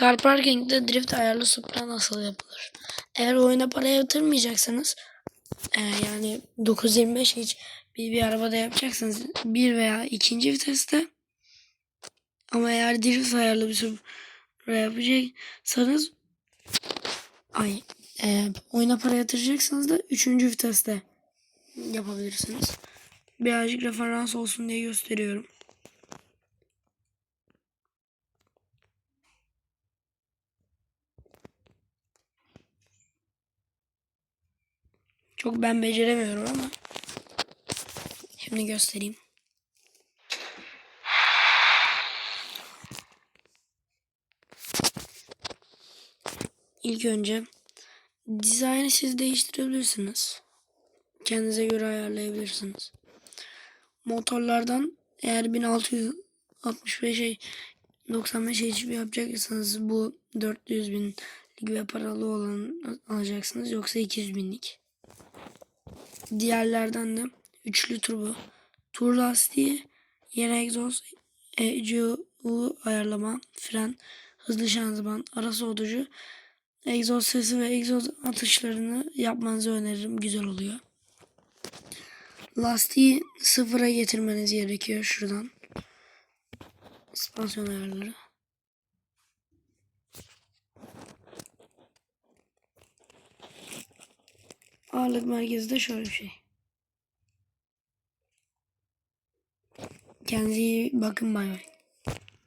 Car Parking'de drift ayarlı Supra nasıl yapılır? Eğer oyuna para yatırmayacaksanız e, yani 925 hiç bir, bir arabada yapacaksanız bir veya ikinci viteste ama eğer drift ayarlı bir Supra yapacaksanız ay e, oyuna para yatıracaksanız da üçüncü viteste yapabilirsiniz. Birazcık referans olsun diye gösteriyorum. Çok ben beceremiyorum ama şimdi göstereyim. İlk önce dizaynı siz değiştirebilirsiniz. Kendinize göre ayarlayabilirsiniz. Motorlardan eğer 1665 95 HP yapacaksanız bu 400 binlik ve paralı olan alacaksınız yoksa 200 binlik. Diğerlerden de üçlü turbo, tur lastiği, yeni egzoz, ECU ayarlama, fren, hızlı şanzıman, ara soğutucu, egzoz sesi ve egzoz atışlarını yapmanızı öneririm. Güzel oluyor. Lastiği sıfıra getirmeniz gerekiyor şuradan. Süspansiyon ayarları. Ağırlık merkezi de şöyle bir şey. Kendinize iyi bakın bay bay.